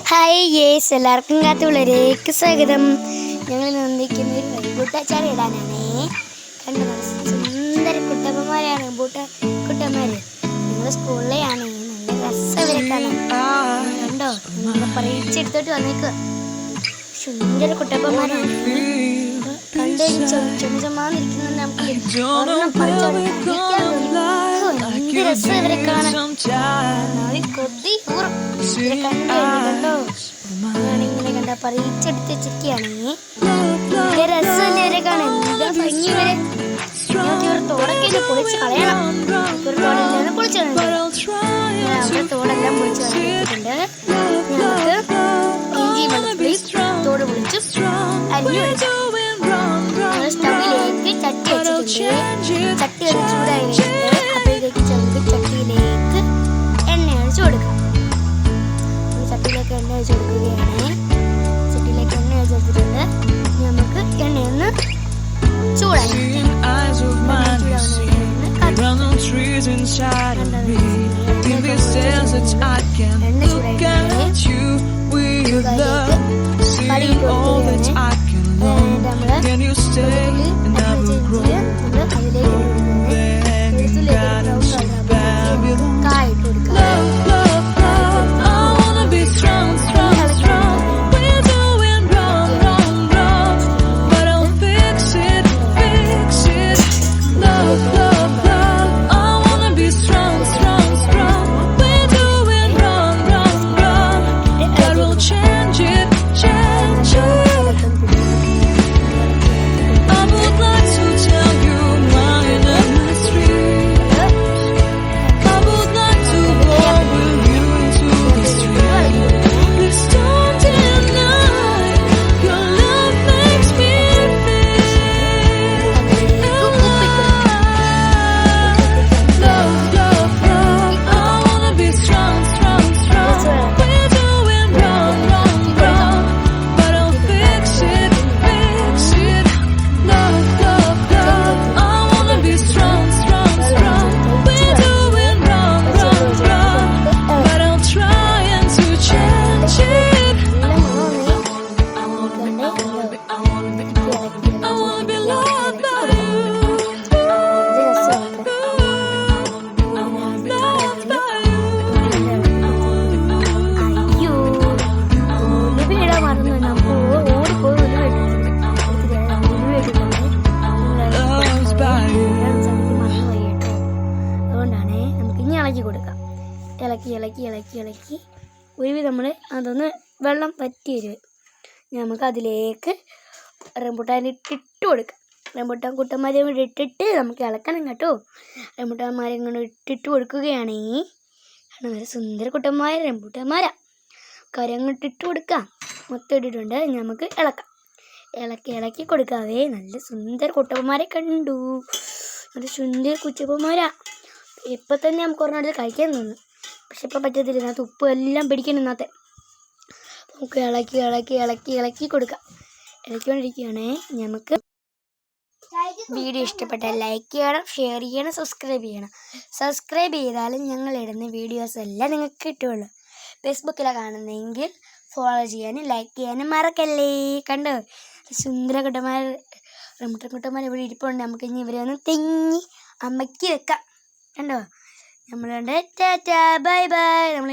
Hi yes എല്ലാവർക്കും കാത്തുള്ളവരേക്ക് സ്വാഗതം. ഞങ്ങൾ നന്ദിക്കുന്ന ഒരു റെയിൻബൂട്ടാച്ചാടി ഇടാനാണേ. കണ്ടു സുന്ദര കുട്ടമ്മമാരാണ് ബൂട്ട നിങ്ങൾ ഞങ്ങൾ സ്കൂളിലെയാണ് നല്ല കാണാൻ കണ്ടോ നമ്മളെ പറയിച്ചെടുത്തോട്ട് വന്നേക്കുക സുന്ദര കുട്ടപ്പന്മാരാണ് കണ്ടു ചുമചുമാന്നിരിക്കുന്നത് നമുക്ക് രസം ഇവരെ കാണാൻ. നാവിൽ കൊതി ഊറും. ഇവരെ കണ്ടു ഇങ്ങനെ കണ്ട പറിച്ചെടുത്ത് വെച്ചിരിക്കുകയാണെങ്കിൽ വലിയ രസമല്ലേ ഇവരെ കാണാൻ? എന്താ ഭംഗി ഇവരെ. തോടൊക്കെ പൊളിച്ച് കളയണം. ഇവർ തോടെല്ലാം പൊളിച്ച് അവിടെ തോടെല്ലാം പൊളിച്ച് കളഞ്ഞിട്ടുണ്ട്. ഞങ്ങൾക്ക് ഇഞ്ചി വെളുത്തുള്ളി തോട് പൊളിച്ച് അരിഞ്ഞു വെച്ചു സ്റ്റവിലേക്ക് ചട്ടി വെച്ചിട്ടുണ്ട്. ചട്ടി ഒന്ന് ചൂടായി എണ്ണ ഒഴിച്ച് കൊടുക്കുകയാണ് ചട്ടിയിലേക്ക് എണ്ണ ഒഴിച്ച് കൊടുത്തിട്ടുണ്ട് ഇനി നമുക്ക് എണ്ണയൊന്ന് ചൂടായി Seeing eyes of ഇളക്കി ഇളക്കി ഇളക്കി ഉരുവി നമ്മൾ അതൊന്ന് വെള്ളം വറ്റി വരും നമുക്ക് അതിലേക്ക് റംബുട്ടാൻ ഇട്ടിട്ട് കൊടുക്കാം. റംബുട്ടാൻ കുട്ടന്മാരെ കൂടി ഇട്ടിട്ട് നമുക്ക് ഇളക്കണം കേട്ടോ. റംബുട്ടാന്മാരെ ഇങ്ങനെ ഇട്ടിട്ട് കൊടുക്കുകയാണെങ്കിൽ നല്ല സുന്ദര കുട്ടന്മാര റംബുട്ടാന്മാരാ. കരങ്ങോട്ട് ഇട്ട് കൊടുക്കാം. മൊത്തം ഇട്ടിട്ടുണ്ട്. നമുക്ക് ഇളക്കാം. ഇളക്കി ഇളക്കി കൊടുക്കാവേ. നല്ല സുന്ദര കുട്ടപ്പന്മാരെ കണ്ടു. നല്ല സുന്ദര കുച്ചപ്പന്മാരാ ഇപ്പം തന്നെ നമുക്ക് ഒരെണ്ണം കഴിക്കാൻ തോന്നും പക്ഷെ ഇപ്പം പറ്റത്തില്ല ഇതിനകത്ത് ഉപ്പ് എല്ലാം പിടിക്കണം ഇന്നത്തെ നമുക്ക് ഇളക്കി ഇളക്കി ഇളക്കി ഇളക്കി കൊടുക്കാം. ഇളക്കിക്കൊണ്ടിരിക്കുകയാണേ. നമുക്ക് വീഡിയോ ഇഷ്ടപ്പെട്ടാൽ ലൈക്ക് ചെയ്യണം ഷെയർ ചെയ്യണം സബ്സ്ക്രൈബ് ചെയ്യണം. സബ്സ്ക്രൈബ് ചെയ്താലും ഞങ്ങൾ ഇടുന്ന വീഡിയോസ് എല്ലാം നിങ്ങൾക്ക് കിട്ടുള്ളൂ ഫേസ്ബുക്കിലാണ് കാണുന്നതെങ്കിൽ ഫോളോ ചെയ്യാനും ലൈക്ക് ചെയ്യാനും മറക്കല്ലേ. കണ്ടോ? സുന്ദര കുട്ടന്മാർ റംട്ടൻ കുട്ടന്മാർ ഇവിടെ ഇരിപ്പുണ്ട്. നമുക്ക് ഇനി ഇവരെ ഒന്ന് തെങ്ങി അമ്മയ്ക്ക് വെക്കാം. കണ്ടോ? നമ്മളുണ്ട് ടാറ്റാ ബൈ ബൈ. നമ്മൾ